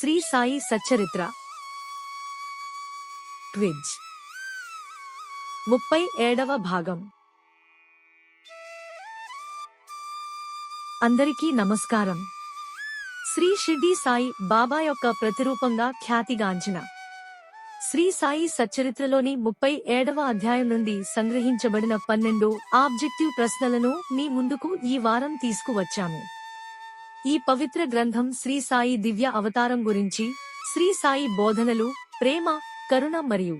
Shri Sai Satcharitra. Quiz ముప్పై ఏడవ భాగం. అందరికీ నమస్కారం. శ్రీ షిర్డీ సాయి బాబా యొక్క ప్రతిరూపంగా ఖ్యాతిగాంచిన శ్రీ సాయి సచ్చరిత్రలోని ముప్పై ఏడవ అధ్యాయం నుండి సంగ్రహించబడిన పన్నెండు ఆబ్జెక్టివ్ ప్రశ్నలను మీ ముందుకు ఈ వారం తీసుకువచ్చాము. ఈ పవిత్ర గ్రంథం శ్రీ సాయి దివ్య అవతారం గురించి శ్రీ సాయి బోధనలు ప్రేమ కరుణ మరియు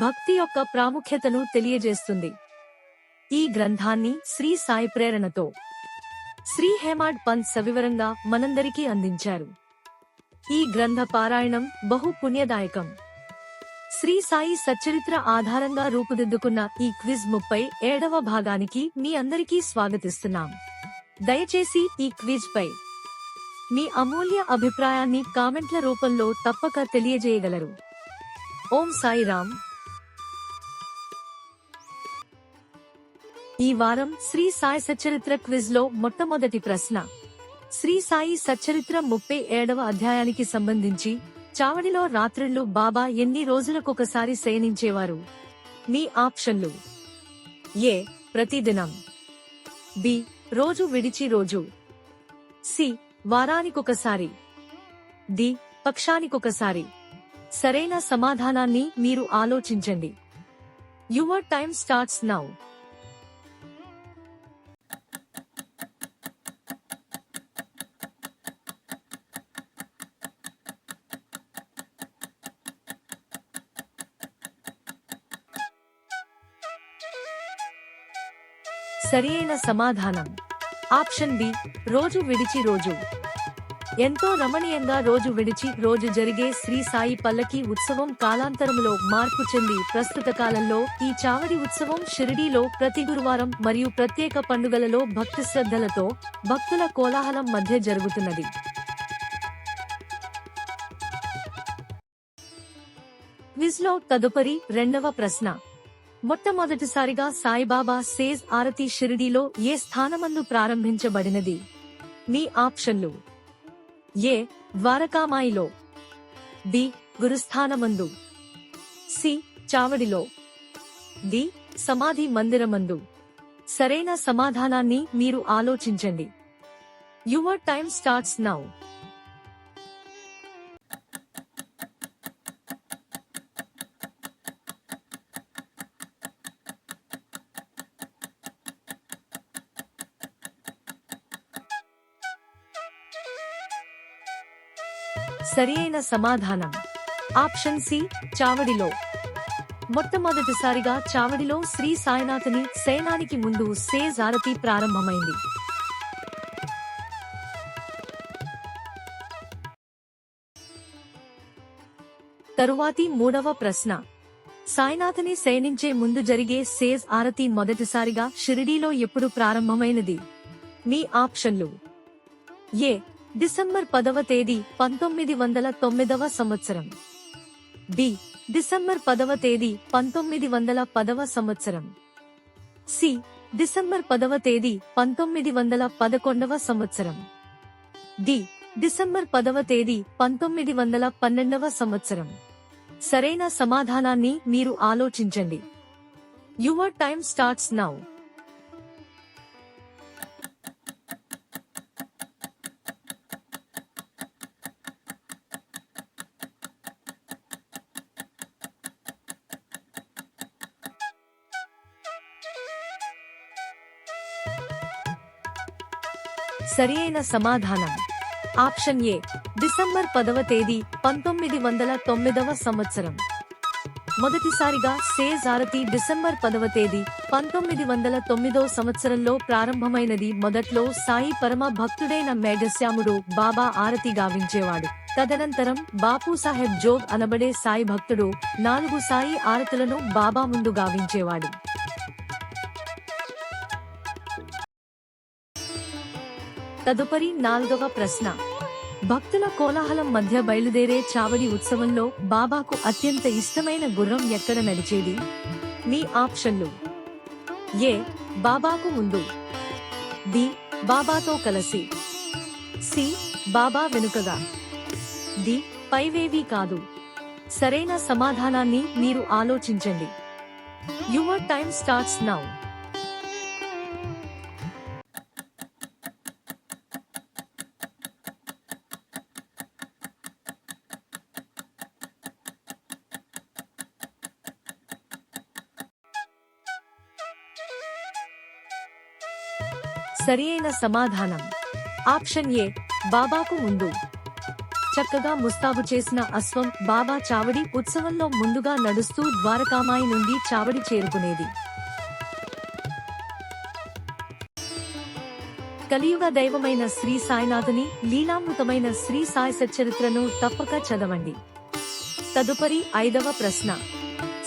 భక్తి యొక్క ప్రాముఖ్యతను తెలియజేస్తుంది. ఈ గ్రంథాన్ని శ్రీ సాయి ప్రేరణతో శ్రీ హేమాడ్ పంత్ సవివరంగా మనందరికీ అందించారు. ఈ గ్రంథ పారాయణం బహు పుణ్యదాయకం. శ్రీ సాయి సచ్చరిత్ర ఆధారంగా రూపుదిద్దుకున్న ఈ క్విజ్ ముప్పై ఏడవ భాగానికి మీ అందరికీ స్వాగతిస్తున్నాం. దయచేసి ఈ క్విజ్ పై మీ అమూల్య అభిప్రాయాన్ని కామెంట్ల రూపంలో తప్పక తెలియజేయగలరు. ఓం సాయిరామ్ ఈ వారం శ్రీ సాయి సచ్చరిత్ర క్విజ్లో మొట్టమొదటి ప్రశ్న. శ్రీ సాయి సచ్చరిత్ర ముప్పై ఏడవ అధ్యాయానికి సంబంధించి చావడిలో రాత్రిళ్ళు బాబా ఎన్ని రోజులకొకసారి శయనించేవారు? మీ ఆప్షన్లు. ఏ. ప్రతిదినం. బి. రోజు విడిచి రోజు. సి వారానికొకసారి. డి పక్షానికొకసారి. సరైన సమాధానాన్ని మీరు ఆలోచించండి. Your time starts now. సరి అయిన సమాధానం. ఆప్షన్ బి రోజు విడిచి రోజు. ఎంతో రమణీయంగా రోజు విడిచి రోజు జరిగే శ్రీ సాయి పల్లకి ఉత్సవం కాలాంతరములో మార్పు చెంది ప్రస్తుత కాలంలో ఈ చావడి ఉత్సవం షిరిడీలో ప్రతి గురువారం మరియు ప్రత్యేక పండుగలలో భక్తి శ్రద్ధలతో భక్తుల కోలాహలం మధ్య జరుగుతున్నది. క్విజ్లో తదుపరి రెండవ ప్రశ్న. మొట్టమొదటిసారిగా సాయిబాబా సేజ్ ఆరతి షిరిడీలో ఏ స్థానమందు ప్రారంభించబడినది? మీ ఆప్షన్లు ఏ. ద్వారకామాయిలో బి. గురుస్థానమందు సి. చావడిలో డి. సమాధి మందిరమందు సరైన సమాధానాన్ని మీరు ఆలోచించండి. Your time starts now. సరి అయిన సమాధానం. ఆప్షన్ సి చావడిలో. మొట్టమొదటిసారిగా చావడిలో శ్రీ సాయినాథుని శయనానికి ముందు సేజ్ ఆరతి ప్రారంభమైంది. తరువాతి మూడవ ప్రశ్న. సాయినాథుని శయనించే ముందు జరిగే సేజ్ ఆరతి మొదటిసారిగా షిరిడీలో ఎప్పుడు ప్రారంభమైనది? మీ ఆప్షన్లు. ఏ డిసెంబర్ పదవ తేదీ పంతొమ్మిది వందల తొమ్మిదవ సంవత్సరం. బి. డిసెంబర్ పదవ తేదీ పంతొమ్మిది వందల పదవ సంవత్సరం. సి. డిసెంబర్ పదవ తేదీ పంతొమ్మిది వందల పదకొండవ సంవత్సరం. డి. డిసెంబర్ పదవ తేదీ పంతొమ్మిది వందల పన్నెండవ సంవత్సరం. సరైన సమాధానాన్ని మీరు ఆలోచించండి. Your time starts now. సరి అయిన సమాధానం. ఆప్షన్ ఏ డిసెంబర్ పదవ తేదీ పంతొమ్మిది వందల తొమ్మిదవ సంవత్సరం. మొదటిసారిగా సేజ్ ఆరతి డిసెంబర్ పదవ తేదీ పంతొమ్మిది వందల తొమ్మిదో సంవత్సరంలో ప్రారంభమైనది. మొదట్లో సాయి పరమ భక్తుడైన మేఘశ్యాముడు బాబా ఆరతి గావించేవాడు. తదనంతరం బాపు సాహెబ్ జోగ్ అనబడే సాయి భక్తుడు నాలుగు సాయి ఆరతులను బాబా ముందు గావించేవాడు. తదుపరి నాలుగవ ప్రశ్న. భక్తుల కోలాహలం మధ్య బయలుదేరే చావడి ఉత్సవంలో బాబాకు అత్యంత ఇష్టమైన గుర్రం ఎక్కడ నడిచేది? మీ ఆప్షన్లు. ఏ. బాబాకు ముందు. బి. బాబాతో కలిసి. సి. బాబా వెనుకగా. ది పైవేవీ కాదు. సరైన సమాధానాన్ని మీరు ఆలోచించండి. Your time starts now. సరియైన సమాధానం. ఆప్షన్ ఏ బాబాకు ముందు. చక్కగా ముస్తాబు చేసిన అశ్వం బాబా చావడి ఉత్సవంలో ముందుగా నడుస్తూ ద్వారకామాయి నుండి చావడి చేరుకునేది. కలియుగ దైవమైన శ్రీ సాయినాథుని లీలామృతమైన శ్రీ సాయి సచ్చరిత్రను తప్పక చదవండి. తదుపరి ఐదవ ప్రశ్న.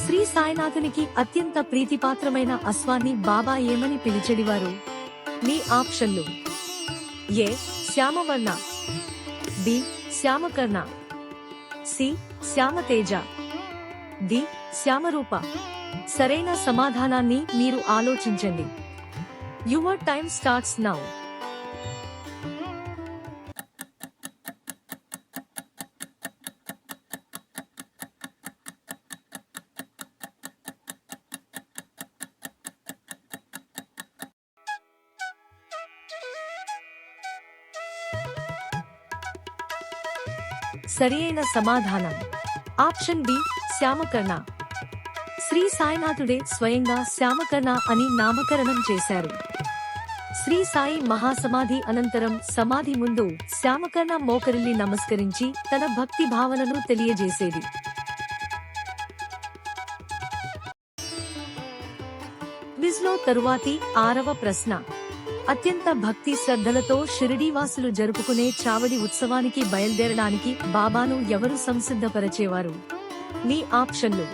శ్రీ సాయినాథునికి అత్యంత ప్రీతిపాత్రమైన అశ్వాన్ని బాబా ఏమని పిలిచెడివారు? మీ ఆప్షన్లు. A. Shyamavarna. B. Shyamakarna. C. Shyamateja. D. Shyamarupa. సరైన సమాధానాన్ని మీరు ఆలోచించండి. Your time starts now. సరియైన సమాధానం. Option B Shyamakarna. శ్రీ సాయినాథుడే స్వయంగా శ్యామకర్ణ అని నామకరణం చేశారు. శ్రీ సాయి మహాసమాధి అనంతరం సమాధి ముందు శ్యామకర్ణ మోకరిల్లి నమస్కరించి తన భక్తి భావనను తెలియజేసేది. క్విజ్లో తరువాతి ఆరవ ప్రశ్న. అత్యంత భక్తి శ్రద్ధలతో షిరిడీవాసులు జరుపుకునే చావడి ఉత్సవానికి బయలుదేరడానికి బాబాను ఎవరు సంసిద్ధపరచేవారు? మీ ఆప్షన్లు.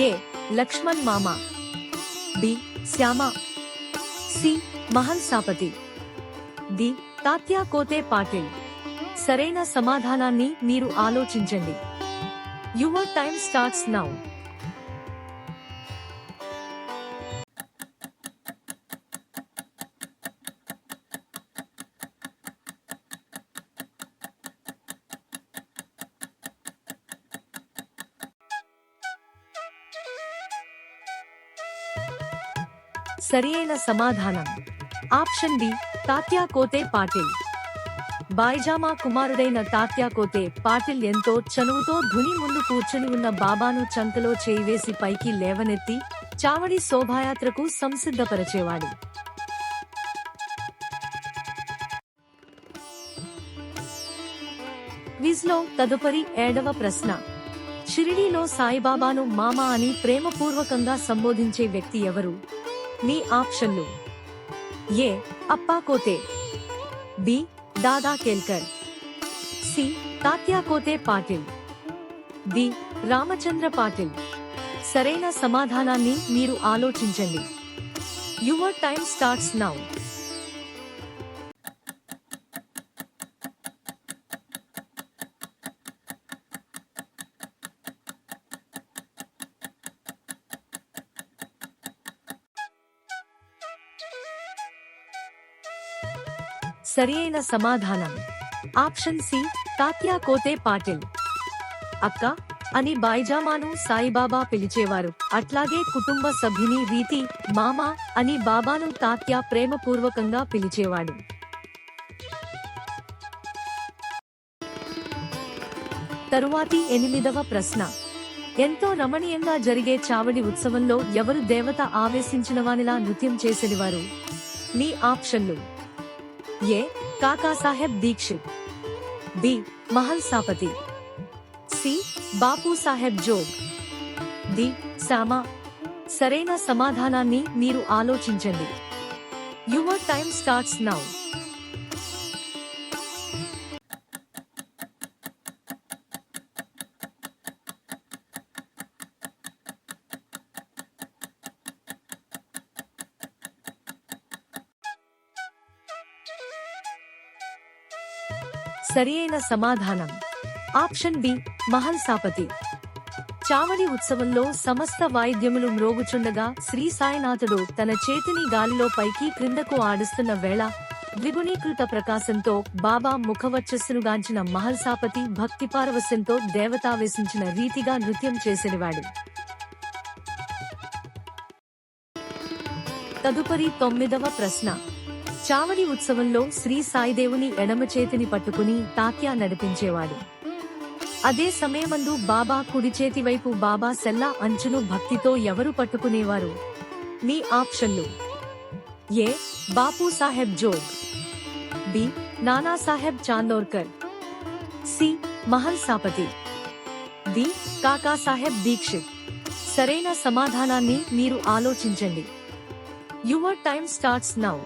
A. Lakshman Mama. B. Shyama. C. Mhalsapati. D. Tatya Kote Patil. సరైన సమాధానాన్ని మీరు ఆలోచించండి. Your time starts now. సరియైన సమాధానం. Option D Tatya Kote Patil. బాయిజామా కుమారుడైన తాత్యా కోతే పాటిల్ ఎంతో చనువుతో ధుని ముందు కూర్చుని ఉన్న బాబాను చంకలో చేయివేసి పైకి లేవనెత్తి చావడి శోభాయాత్రకు సంసిద్ధపరచేవాడు. క్విజ్లో తదుపరి ఏడవ ప్రశ్న. షిరిడీలో సాయిబాబాను మామా అని ప్రేమపూర్వకంగా సంబోధించే వ్యక్తి ఎవరు? మీ ఆప్షన్లు. A. Appa Kote B. Dada Kelkar. C. Tatya Kote Patil. D. Ramchandra Patil. సరైన సమాధానాన్ని మీరు ఆలోచించండి. Your time starts now. సరియైన సమాధానం. Option C Tatya Kote Patil. అక్క అని బాయిజామాను సాయిబాబా పిలిచేవారు. అట్లాగే కుటుంబ సభ్యుని రీతి మామ అని బాబాను తాత్య ప్రేమపూర్వకంగా పిలిచేవాడు. తరువాతి ఎనిమిదవ ప్రశ్న. ఎంతో రమణీయంగా జరిగే చావడి ఉత్సవంలో ఎవరు దేవత ఆవేశించిన వానిలా నృత్యం చేసేవారు మీ ఆప్షన్లు. A Kakasaheb Dixit. B Mhalsapati. C Bapu Saheb Jog. D Shama సరైన సమాధానాన్ని మీరు ఆలోచించండి. Your time starts now. సరియైన సమాధానం. Option B Mhalsapati. చావడి ఉత్సవంలో సమస్త వాయిద్యములు మ్రోగుచుండగా శ్రీ సాయినాథుడు తన చేతిని గాలిలో పైకి క్రిందకు ఆడుస్తున్న వేళ ద్విగుణీకృత ప్రకాశంతో బాబా ముఖవర్చస్సునుగాంచిన మహల్సాపతి భక్తి పారవస్యంతో దేవతావేశించిన రీతిగా నృత్యం చేసినవాడు. తదుపరి తొమ్మిదవ ప్రశ్న. చావడి ఉత్సవంలో శ్రీ సాయిదేవుని ఎడమ చేతిని పట్టుకుని తాత్యా నడిపించేవాడు. అదే సమయమందు బాబా కుడి చేతి వైపు బాబా సెల్లా అంచును భక్తితో ఎవరు పట్టుకునేవారు? మీ ఆప్షన్లు. A. Bapu Saheb Jog. B. Nana Saheb Chandorkar. C. Mhalsapati. D. Kaka Saheb Dixit. సరైన సమాధానాన్ని మీరు ఆలోచించండి. Your time starts now.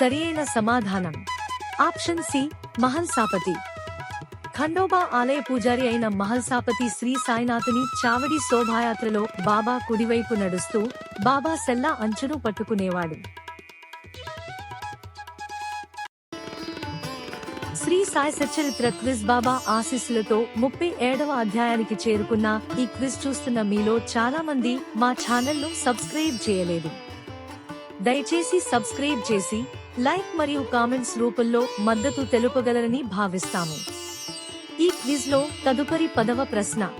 సరియైన సమాధానం. ఆప్షన్ సి మహల్సాపతి ఖండోబా ఆలయ పూజారి అయిన మహల్సాపతి శ్రీ సాయినాథుని చావడి శోభాయాత్రలో బాబా కుడివైపు నడుస్తూ బాబా సెల్లా అంచును పట్టుకునేవాడు. శ్రీ సాయి సచరిత్ర క్విజ్ బాబా ఆశీస్సులతో ముప్పై ఏడవ అధ్యాయానికి చేరుకున్న ఈ క్విజ్ చూస్తున్న మీలో చాలా మంది మా ఛానల్ను సబ్స్క్రైబ్ చేయలేదు. దయచేసి సబ్స్క్రైబ్ చేసి లైక్ మరియు కామెంట్స్ రూపంలో మద్దతు తెలుపగలరని భావిస్తాము. ఈ క్విజ్లో తదుపరి పదవ ప్రశ్న.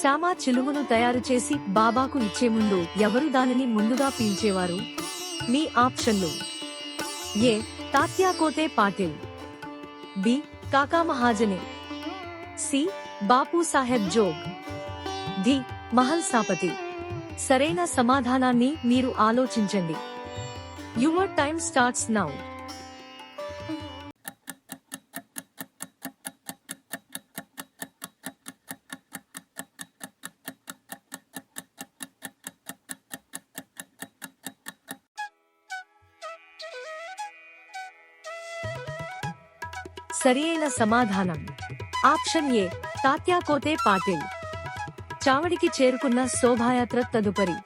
శ్యామా చిలుమును తయారు చేసి బాబాకు ఇచ్చే ముందు ఎవరు దానిని ముందుగా పీల్చేవారు? మీ ఆప్షన్లు. A. Tatya Kote Patil. B. Kaka Mahajani C. Bapu Saheb Jog. D. Mhalsapati. సరైన సమాధానాన్ని మీరు ఆలోచించండి. యువర్ టైమ్ స్టార్ట్స్ నౌ సరియైన సమాధానం. Option A Tatya Kote Patil. చావడికి చేరుకున్న శోభాయాత్ర తదుపరి.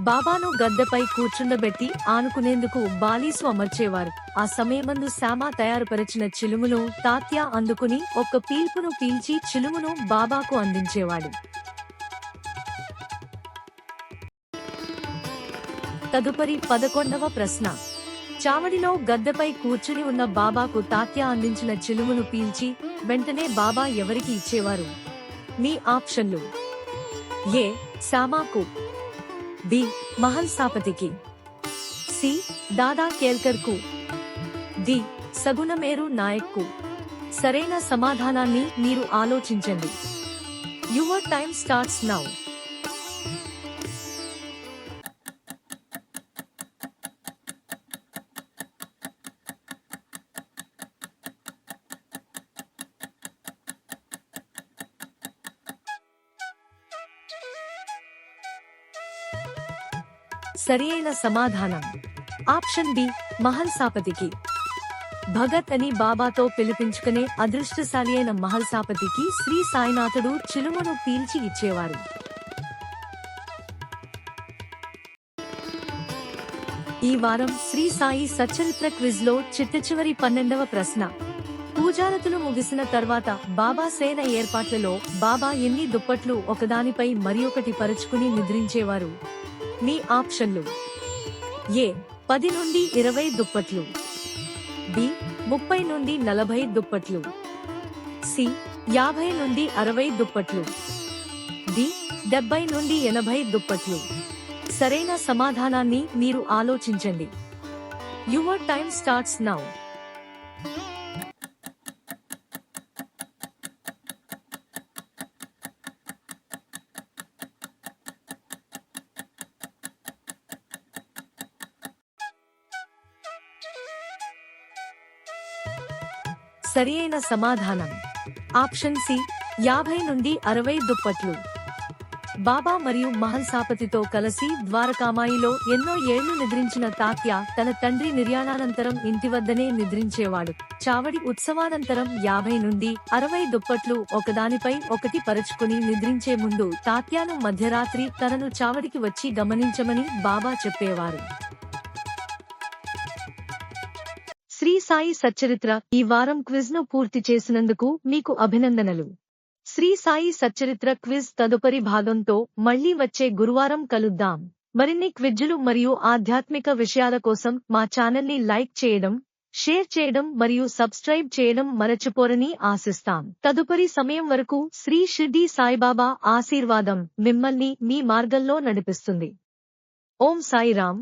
బాబాను గద్దెపై కూర్చుండబెట్టి ఆనుకునేందుకు బాలీసు అమర్చేవారు. ఆ సమయమందు శ్యామ తయారుపరిచిన చిలుమును తాత్య అందుకుని ఒక్క పీల్పును పీల్చి చిలుమును బాబాకు అందించేవాడు. తదుపరి పదకొండవ ప్రశ్న. చావడిలో గద్దెపై కూర్చుని ఉన్న బాబాకు తాత్య అందించిన చిలుమును పీల్చి వెంటనే బాబా ఎవరికి ఇచ్చేవారు? మీ ఆప్షన్లు. ఏ. శామాకు బి. మహల్ సాపతికి సి. దాదా కేల్కర్కు డి. సగుణమేరు నాయక్కు సరైన సమాధానాన్ని మీరు ఆలోచించండి. Your time starts now. సరియైన సమాధానం. ఆప్షన్ బి మహల్ సాపతికి. భగత్ అని బాబాతో పిలిపించుకునే అదృష్టశాలి అయిన మహల్ సాపతికి శ్రీ సాయినాథుడు చిలుమను పీల్చి ఇచ్చేవారు. ఈ వారం శ్రీ సాయి సచ్చరిత్ర క్విజ్లో చిట్ట చివరి పన్నెండవ ప్రశ్న. పూజారతులు ముగిసిన తర్వాత బాబా సేన ఏర్పాట్లలో బాబా ఎన్ని దుప్పట్లు ఒకదానిపై మరొకటి పరుచుకుని నిద్రించేవారు? మీ ఆప్షన్లు. ఏ పది నుండి ఇరవై దుప్పట్లు. బి ముప్పై నుండి నలభై దుప్పట్లు. సి యాభై నుండి అరవై దుప్పట్లు. డి డెబ్బై నుండి ఎనభై దుప్పట్లు. సరైన సమాధానాన్ని మీరు ఆలోచించండి. Your time starts now. సరియైన సమాధానం. ఆప్షన్ సి యాభై నుండి అరవై దుప్పట్లు. బాబా మరియు మహల్సాపతితో కలిసి ద్వారకామాయిలో ఎన్నో ఏళ్ళు నిద్రించిన తాత్య తన తండ్రి నిర్యాణానంతరం ఇంటి వద్దనే నిద్రించేవాడు. చావడి ఉత్సవానంతరం యాభై నుండి అరవై దుప్పట్లు ఒకదానిపై ఒకటి పరుచుకుని నిద్రించే ముందు తాత్యాను మధ్యరాత్రి తనను చావడికి వచ్చి గమనించమని బాబా చెప్పేవారు. సాయి సచ్చరిత్ర ఈ వారం క్విజ్ను పూర్తి చేసినందుకు మీకు అభినందనలు. శ్రీ సాయి సచ్చరిత్ర క్విజ్ తదుపరి భాగంతో మళ్ళీ వచ్చే గురువారం కలుద్దాం. మరిన్ని క్విజ్లు మరియు ఆధ్యాత్మిక విషయాల కోసం మా ఛానల్ని లైక్ చేయడం షేర్ చేయడం మరియు సబ్స్క్రైబ్ చేయడం మరచిపోరని ఆశిస్తాం. తదుపరి సమయం వరకు శ్రీ షిర్డీ సాయిబాబా ఆశీర్వాదం మిమ్మల్ని మీ మార్గంలో నడిపిస్తుంది. ఓం సాయిరామ్.